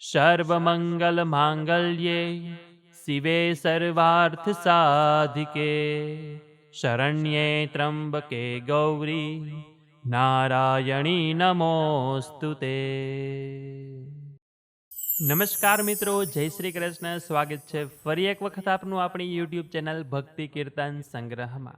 સર્વમંગલમાંગલ્યે શિવે સર્વાર્થસાધિકે શરણ્યે ત્રંબકે ગૌરી નારાયણી નમોસ્તુ તે નમસ્કાર મિત્રો જય શ્રી કૃષ્ણ સ્વાગત છે ફરી એક વખત આપનું આપણી યુટ્યુબ ચેનલ ભક્તિ કીર્તન સંગ્રહમાં।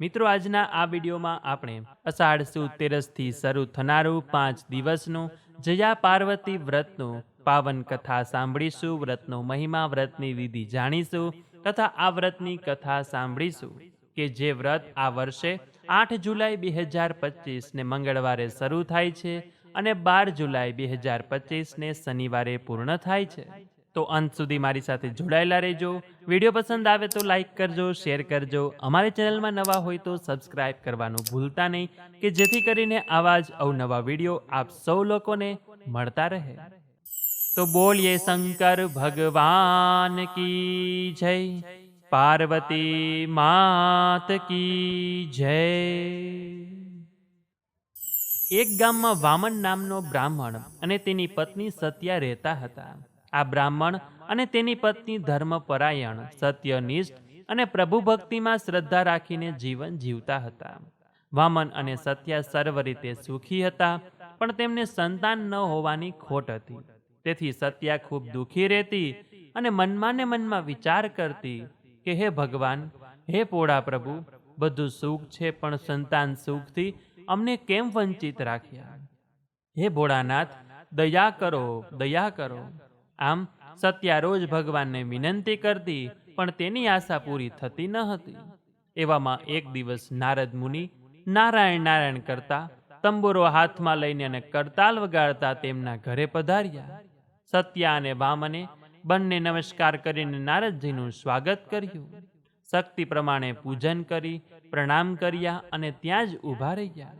મિત્રો, આજના આ વિડીયોમાં આપણે અષાઢ સુદ તેરસથી શરૂ થનારું પાંચ દિવસનું જયા પાર્વતી વ્રતનું પાવન કથા સાંભળીશું, વ્રતનો મહિમા, વ્રતની વિધિ જાણીશું, તથા આ વ્રતની કથા સાંભળીશું કે જે વ્રત આ વર્ષે આઠ જુલાઈ બે હજાર પચીસને મંગળવારે શરૂ થાય છે અને બાર જુલાઈ બે હજાર પચીસને શનિવારે પૂર્ણ થાય છે. તો અંત સુધી મારી સાથે જોડાયેલા રહેજો. વીડિયો પસંદ આવે તો લાઈક કરજો, શેર કરજો. અમારી ચેનલમાં નવા હોય તો સબસ્ક્રાઇબ કરવાનું ભૂલતા નહીં, કે જેથી કરીને આવા જ અવનવા વીડિયો આપ સૌ લોકોને મળતા રહે. તો બોલીએ શંકર ભગવાન કી જય, પાર્વતી માત કી જય. એક ગામમાં વામન નામનો બ્રાહ્મણ અને તેની પત્ની સત્યા રહેતા હતા. આ બ્રાહ્મણ અને તેની પત્ની ધર્મપરાયણ, સત્યનિષ્ઠ અને પ્રભુ ભક્તિમાં શ્રદ્ધા રાખીને જીવન જીવતા હતા. વામન અને સત્યા સર્વ રીતે સુખી હતા, પણ તેમને સંતાન ન હોવાની ખોટ હતી. તેથી સત્યા ખૂબ દુઃખી રહેતી અને મનમાં ને મનમાં વિચાર કરતી કે હે ભગવાન, હે પોળા પ્રભુ બધું સુખ છે, પણ સંતાન સુખથી અમને કેમ વંચિત રાખ્યા? હે ભોળાનાથ, દયા કરો દયા કરો. આમ સત્યા રોજ ભગવાનને વિનંતી કરતી, પણ તેની આશા પૂરી થતી ન હતી. એવામાં એક દિવસ નારદ મુનિ નારાયણ નારાયણ કરતા તંબુરો હાથમાં લઈને અને કરતાલ વગાડતા તેમના ઘરે પધાર્યા. સત્યા અને વામને બંને નમસ્કાર કરીને નારદજીનું સ્વાગત કર્યું. શક્તિ પ્રમાણે પૂજન કરી, પ્રણામ કર્યા અને ત્યાં જ ઊભા રહ્યા.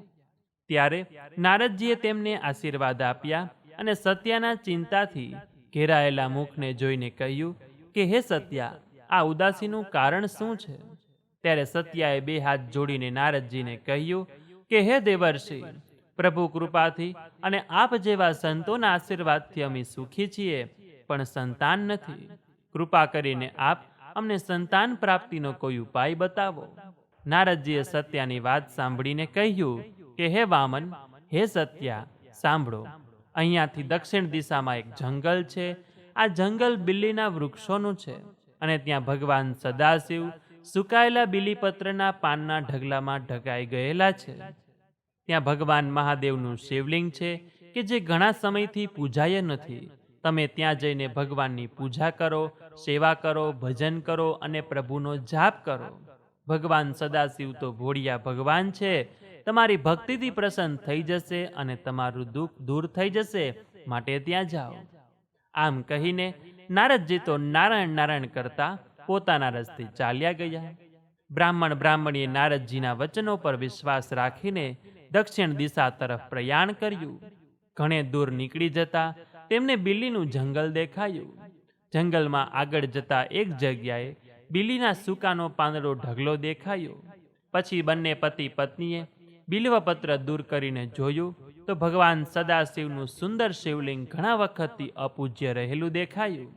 ત્યારે નારદજીએ તેમને આશીર્વાદ આપ્યા અને સત્યાના ચિંતાથી ઘેરાયેલા મુખને જોઈને કહ્યું કે, હે સત્યા, આ ઉદાસીનું કારણ શું છે? ત્યારે સત્યાએ બે હાથ જોડીને નારદજીને કહ્યું કે, હે દેવર્ષિ પ્રભુ કૃપાથી અને આપ જેવા સંતોના આશીર્વાદથી અમે સુખી છીએ, પણ સંતાન નથી. કૃપા કરીને આપ અમને સંતાન પ્રાપ્તિનો કોઈ ઉપાય બતાવો. નારદજીએ સત્યાની વાત સાંભળીને કહ્યું કે, હે વામન, હે સત્યા, સાંભળો. અહીંયાથી દક્ષિણ દિશામાં એક જંગલ છે. આ જંગલ બિલ્લીના વૃક્ષોનું છે અને ત્યાં ભગવાન સદાશિવ સુકાયેલા બિલીપત્રના પાનના ઢગલામાં ઢકાઈ ગયેલા છે. ત્યાં ભગવાન મહાદેવનું શિવલિંગ છે કે જે ઘણા સમયથી પૂજાય નથી. તમે ત્યાં જઈને ભગવાનની પૂજા કરો, સેવા કરો, ભજન કરો અને પ્રભુનો જાપ કરો. ભગવાન સદાશિવ તો ભોળિયા ભગવાન છે. તમારી ભક્તિથી પ્રસન્ન થઈ જશે અને તમારું દુઃખ દૂર થઈ જશે. માટે ત્યાં જાઓ. આમ કહીને નારદજી તો નારાયણ નારાયણ કરતા પોતાના રસ્તે ચાલ્યા ગયા. બ્રાહ્મણ બ્રાહ્મણીએ નારદજીના વચનો પર વિશ્વાસ રાખીને દક્ષિણ દિશા તરફ પ્રયાણ કર્યું. ઘણે દૂર નીકળી જતા તેમને બિલ્લીનું જંગલ દેખાયું. જંગલમાં આગળ જતા એક જગ્યાએ બિલ્લીના સૂકાનો પાંદડો ઢગલો દેખાયો. પછી બંને પતિ પત્નીએ બિલ્વપત્ર દૂર કરીને જોયું તો ભગવાન સદાશિવનું સુંદર શિવલિંગ ઘણા વખતથી અપૂજ્ય રહેલું દેખાયું.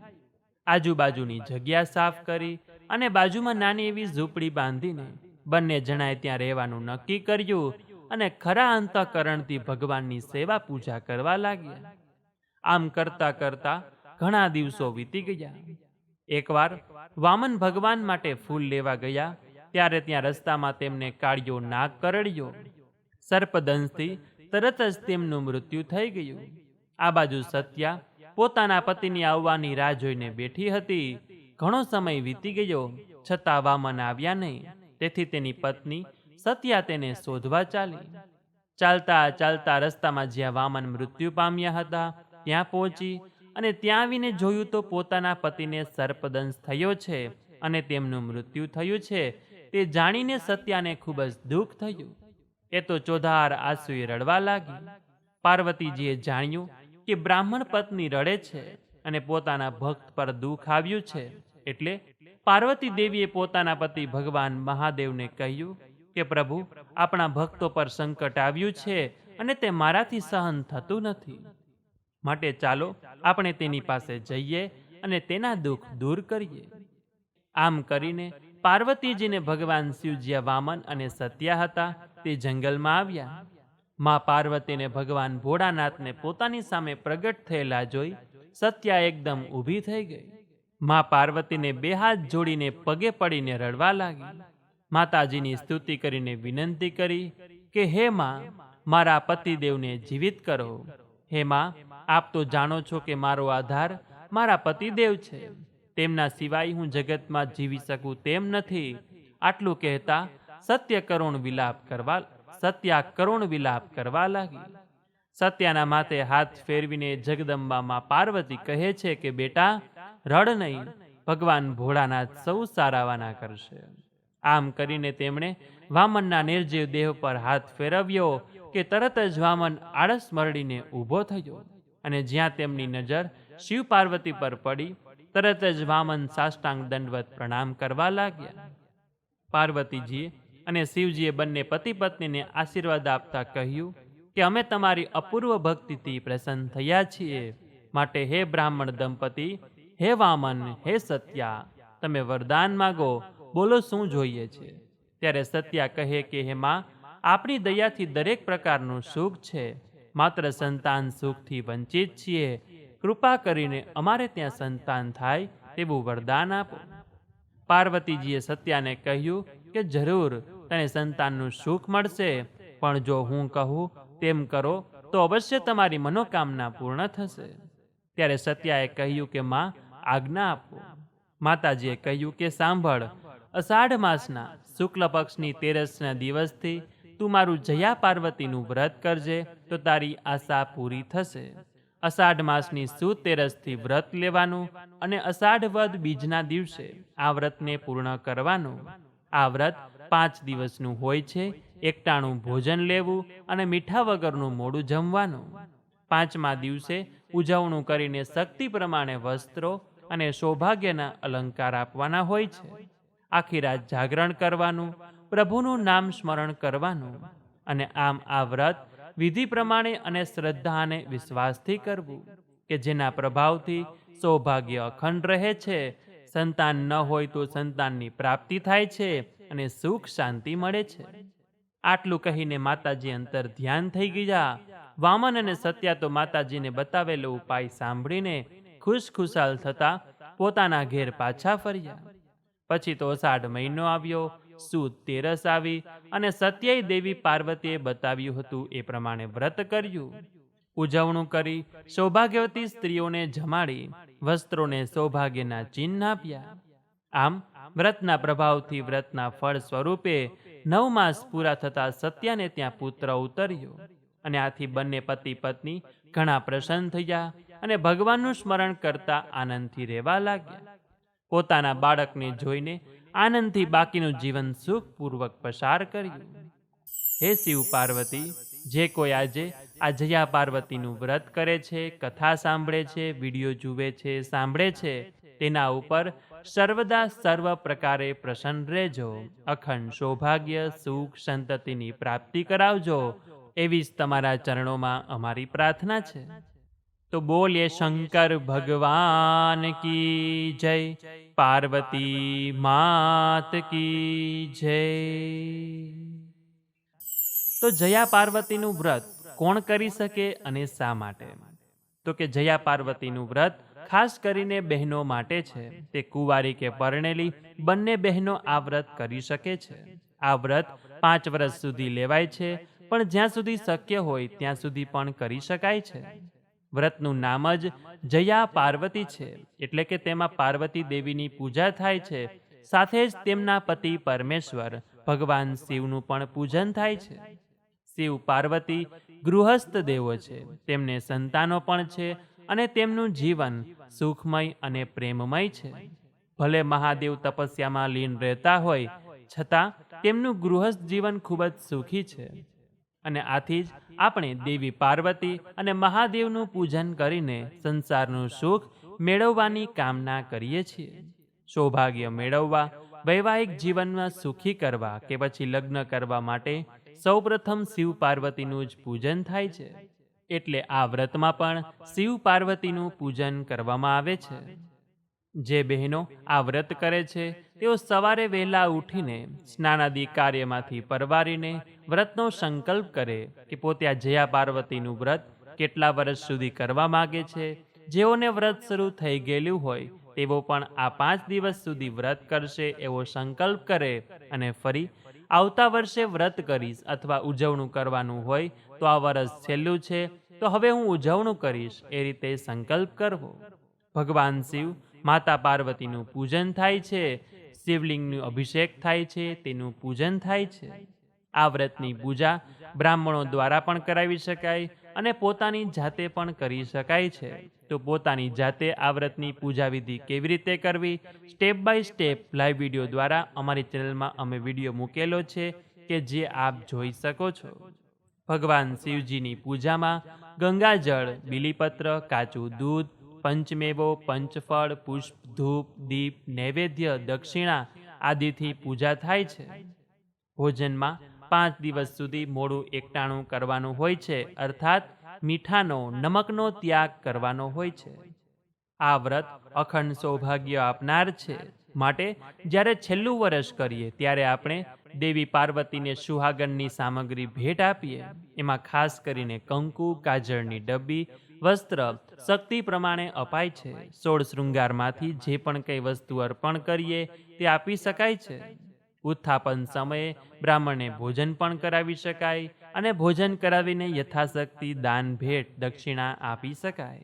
આજુબાજુની જગ્યા સાફ કરી અને બાજુમાં નાની એવી ઝૂંપડી બાંધીને બંને જણાએ ત્યાં રહેવાનું નક્કી કર્યું અને ખરા અંતઃકરણથી ભગવાનની સેવા પૂજા કરવા લાગ્યા. આમ કરતા કરતા ઘણા દિવસો વીતી ગયા. એકવાર વામન ભગવાન માટે ફૂલ લેવા ગયા, ત્યારે ત્યાં રસ્તામાં તેમને કાળિયો નાગ કરડ્યો. સર્પદંશથી તરત જ તેમનું મૃત્યુ થઈ ગયું. આ બાજુ સત્યા પોતાના પતિની આવવાની રાહ જોઈને બેઠી હતી. ઘણો સમય વીતી ગયો, છતાં વામન આવ્યા નહીં. તેથી તેની પત્ની સત્યા તેને શોધવા ચાલી. ચાલતા ચાલતા રસ્તામાં જ્યાં વામન મૃત્યુ પામ્યા હતા, ત્યાં પહોંચી અને ત્યાં આવીને જોયું તો પોતાના પતિને સર્પદંશ થયો છે અને તેમનું મૃત્યુ થયું છે. તે જાણીને સત્યાને ખૂબ જ દુઃખ થયું. એ તો ચોધાર આંસુએ રડવા લાગી. પાર્વતીજીએ જાણ્યું કે બ્રાહ્મણ પત્ની રડે છે અને પોતાના ભક્ત પર દુઃખ આવ્યું છે. એટલે પાર્વતી દેવીએ પોતાના પતિ ભગવાન મહાદેવને કહ્યું કે પ્રભુ, આપણા ભક્તો પર સંકટ આવ્યું છે અને તે મારાથી સહન થતું નથી. માટે ચાલો, આપણે તેની પાસે જઈએ અને તેના દુઃખ દૂર કરીએ. આમ કરીને પાર્વતીજીને ભગવાન શિવજીયા વામન અને સત્યા હતા, તે જંગલમાં આવ્યા. મા પાર્વતીને ભગવાન ભોળાનાથને પોતાની સામે પ્રગટ થયેલા જોઈ સત્યા એકદમ ઊભી થઈ ગઈ. મા પાર્વતીને બે હાથ જોડીને પગે પડીને રડવા લાગી. માતાજીની સ્તુતિ કરીને વિનંતી કરી કે, હે માં, મારા પતિદેવને જીવિત કરો. હે માં, આપ તો જાણો છો કે મારો આધાર મારા પતિદેવ છે. તેમના સિવાય હું જગતમાં જીવી શકું તેમ નથી. આટલું કહેતા સત્ય કરુણ વિલાપ કરવા સત્યા કરુણ વિલાપ કરવા લાગી. સત્યાના માથે હાથ ફેરવીને જગદંબામાં પાર્વતી કહે છે કે, બેટા, રડ નહીં. ભગવાન ભોળાનાથ સૌ સારાવાના કરશે. આમ કરીને તેમણે વામનના નિર્જીવ દેહ પર હાથ ફેરવ્યો કે તરત જ વામન આળસ મરડીને ઊભો થયો અને જ્યાં તેમની નજર શિવ પાર્વતી પર પડી, તરત જ વામન સાષ્ટાંગ દંડવત પ્રણામ કરવા લાગ્યા. પાર્વતીજીએ અને શિવજીએ બંને પતિ પત્નીને આશીર્વાદ આપતા કહ્યું કે અમે તમારી અપૂર્વ ભક્તિથી પ્રસન્ન થયા છીએ. માટે હે બ્રાહ્મણ દંપતી, હે વામન, હે સત્યા, તમે વરદાન માગો. બોલો, શું જોઈએ છે? ત્યારે સત્યા કહે કે, હે માં, આપણી દયાથી દરેક પ્રકારનું સુખ છે. માત્ર સંતાન સુખથી વંચિત છીએ. કૃપા કરીને અમારે ત્યાં સંતાન થાય તેવું વરદાન આપો. પાર્વતીજીએ સત્યાને કહ્યું કે, જરૂર, તને સંતાનનું સુખ મળશે. પણ જો હું કહું તેમ કરો, તો અવશ્ય તમારી મનોકામના પૂર્ણ થશે. ત્યારે સત્યાએ કહ્યું કે, માં, આજ્ઞા આપો. માતાજીએ કહ્યું કે, સાંભળ અષાઢ માસના શુક્લ પક્ષની તેરસના દિવસથી તું મારું જયા પાર્વતીનું વ્રત કરજે તો તારી આશા પૂરી થશે. અષાઢ માસની સુદ તેરસથી વ્રત લેવાનું અને અષાઢ વદ બીજના દિવસે આ વ્રતને પૂર્ણ કરવાનું. આ વ્રત પાંચ દિવસનું હોય છે, એકટાણું ભોજન લેવું અને મીઠા વગરનું મોડું જમવાનું. પાંચમા દિવસે ઉજવણું કરીને શક્તિ પ્રમાણે વસ્ત્રો અને સૌભાગ્યના અલંકાર આપવાના હોય છે. આખી રાત જાગરણ કરવાનું, પ્રભુનું નામ સ્મરણ કરવાનું અને આમ આ વ્રત વિધિ પ્રમાણે અને શ્રદ્ધા અને વિશ્વાસથી કરવું, કે જેના પ્રભાવથી સૌભાગ્ય અખંડ રહે છે, સંતાન ન હોય તો સંતાનની પ્રાપ્તિ થાય છે અને સુખ શાંતિ મળે છે. આટલું કહીને માતાજી અંતર ધ્યાન થઈ ગયા. વામન અને સત્યા તો માતાજીને બતાવેલો ઉપાય સાંભળીને ખુશ ખુશાલ થતા પોતાના ઘેર પાછા ફર્યા. પછી તો અષાઢ મહિનો આવ્યો, સુદ તેરસ આવી અને સત્યય દેવી પાર્વતીએ બતાવ્યું હતું એ પ્રમાણે વ્રત કર્યું. ઉજવણું કરી સૌભાગ્યવતી સ્ત્રીઓને જમાડી, વસ્ત્રોને સૌભાગ્યના ચિહ્ન આપ્યા. આમ, વ્રતના પ્રભાવથી વ્રતના ફળ સ્વરૂપે નવ માસ પૂરા થતા સત્યાને ત્યાં પુત્ર ઉતર્યો અને આથી બંને પતિ પત્ની ઘણા પ્રસન્ન થયા અને ભગવાનનું સ્મરણ કરતા આનંદથી રહેવા લાગ્યા. પોતાના બાળકને જોઈને આનંદથી બાકીનું જીવન સુખપૂર્વક પસાર કર્યું. હે શિવ પાર્વતી, જે કોઈ આજે આ જયા પાર્વતીનું વ્રત કરે છે, કથા સાંભળે છે, વીડિયો જુએ છે, સાંભળે છે, તેના ઉપર સર્વદા સર્વ પ્રકારે પ્રસન્ન રહેજો. અખંડ સૌભાગ્ય, સુખ, સંતતિની પ્રાપ્તિ કરાવજો. એવી જ તમારા ચરણોમાં અમારી પ્રાર્થના છે. તો બોલીએ, શંકર ભગવાન કી જય? પાર્વતી માત કી જય? તો જયા પાર્વતીનું વ્રત કોણ કરી શકે અને શા માટે? તો કે જયા પાર્વતીનું વ્રત ખાસ કરીને બહેનો માટે છે. તે કુંવારી કે પરણેલી બંને બહેનો આ વ્રત કરી શકે છે. આ વ્રત પાંચ વર્ષ સુધી લેવાય છે, પણ જ્યાં સુધી શક્ય હોય ત્યાં સુધી પણ કરી શકાય છે. વ્રતનું નામ જ જયા પાર્વતી છે. એટલે કે તેમાં પાર્વતી દેવીની પૂજા થાય છે. સાથે જ તેમના પતિ પરમેશ્વર ભગવાન શિવનું પણ પૂજન થાય છે. શિવ પાર્વતી ગૃહસ્થ દેવો છે. તેમને સંતાનો પણ છે અને તેમનું જીવન સુખમય અને પ્રેમમય છે. ભલે મહાદેવ તપસ્યામાં લીન રહેતા હોય, છતાં તેમનું ગૃહસ્થ જીવન ખૂબ જ સુખી છે. અને આથી જ આપણે દેવી પાર્વતી અને મહાદેવનું પૂજન કરીને સંસારનું સુખ મેળવવાની કામના કરીએ છીએ. સૌભાગ્ય મેળવવા, વૈવાહિક જીવનમાં સુખી કરવા કે પછી લગ્ન કરવા માટે સૌપ્રથમ શિવ પાર્વતીનું જ પૂજન થાય છે. એટલે આ વ્રતમાં પણ શિવ પાર્વતીનું પૂજન કરવામાં આવે છે. જે બહેનો આ વ્રત કરે છે, તેઓ સવારે વહેલા ઉઠીને સ્નાનાદિ કાર્યમાંથી પરવારીને વ્રતનો સંકલ્પ કરે કે પોતે આ જયા પાર્વતીનું વ્રત કેટલા વર્ષ સુધી કરવા માગે છે, જેઓને વ્રત શરૂ થઈ ગયેલું હોય, તેઓ પણ આ પાંચ દિવસ સુધી વ્રત કરશે એવો સંકલ્પ કરે અને ફરી આવતા વર્ષે વ્રત કરીશ અથવા ઉજવણું કરવાનું હોય તો આ વર્ષ છેલ્લું છે, તો હવે હું ઉજવણું કરીશ, એ રીતે સંકલ્પ કરવો. ભગવાન શિવ માતા પાર્વતીનું પૂજન થાય છે, શિવલિંગનું અભિષેક થાય છે, તેનું પૂજન થાય છે. આ વ્રતની પૂજા બ્રાહ્મણો દ્વારા પણ કરાવી શકાય અને પોતાની જાતે પણ કરી શકાય છે. તો પોતાની જાતે આ વ્રતની પૂજા વિધિ કેવી રીતે કરવી? Step by step live video દ્વારા અમારી ચેનલમાં અમે વીડિયો મૂકેલો છે કે જે આપ જોઈ શકો છો. ભગવાન શિવજીની પૂજામાં ગંગાજળ, બીલીપત્ર, કાચું દૂધ પંચમેવો, પંચફળ, પુષ્પ, ધૂપ, દીપ, નૈવેદ્ય, દક્ષિણા આદિથી પૂજા થાય છે. ભોજનમાં પાંચ દિવસ સુધી મોડું એકટાણું કરવાનું હોય છે, અર્થાત મીઠાનો, નમકનો ત્યાગ કરવાનો હોય છે. આ વ્રત અખંડ સૌભાગ્ય આપનાર છે. માટે જ્યારે છેલ્લું વર્ષ કરીએ, ત્યારે આપણે દેવી પાર્વતીને સુહાગનની સામગ્રી ભેટ આપીએ. એમાં ખાસ કરીને કંકુ કાજળની ડબ્બી વસ્ત્ર શક્તિ પ્રમાણે અપાય છે. સોળ શૃંગારમાંથી જે પણ કંઈ વસ્તુ અર્પણ કરીએ તે આપી શકાય છે. ઉત્થાપન સમયે બ્રાહ્મણને ભોજન પણ કરાવી શકાય અને ભોજન કરાવીને યથાશક્તિ દાન ભેટ દક્ષિણા આપી શકાય.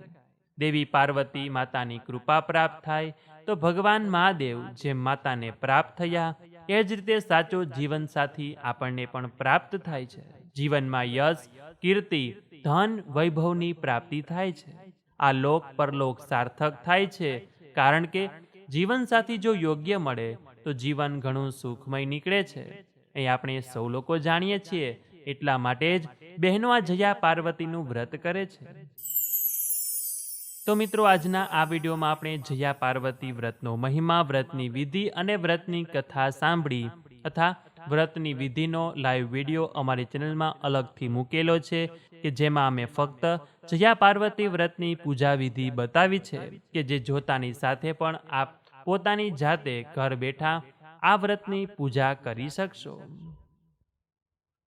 દેવી પાર્વતી માતાની કૃપા પ્રાપ્ત થાય તો ભગવાન મહાદેવ જેમ માતાને પ્રાપ્ત થયા એ જ રીતે સાચો જીવનસાથી આપણને પણ પ્રાપ્ત થાય છે. જીવનમાં યશ, કીર્તિ, ધન, વૈભવની પ્રાપ્તિ થાય છે. આ લોક પરલોક સાર્થક થાય છે. કારણ કે જીવનસાથી જો યોગ્ય મળે, તો જીવન ઘણું સુખમય નીકળે છે. એ આપણે સૌ લોકો જાણીએ છીએ, એટલા માટે જ બહેનો આ જયા પાર્વતીનું વ્રત કરે છે. તો મિત્રો, આજના આ વિડીયોમાં આપણે જયા પાર્વતી વ્રતનો મહિમા, વ્રતની વિધિ અને વ્રતની કથા સાંભળી તથા વ્રતની વિધિનો લાઈવ વીડિયો અમારી ચેનલમાં અલગથી મૂકેલો છે કે જેમાં અમે ફક્ત જયા પાર્વતી વ્રતની પૂજા વિધિ બતાવી છે કે જે જોતાની સાથે પણ આપ પોતાની જાતે ઘર બેઠા આ વ્રતની પૂજા કરી શકશો.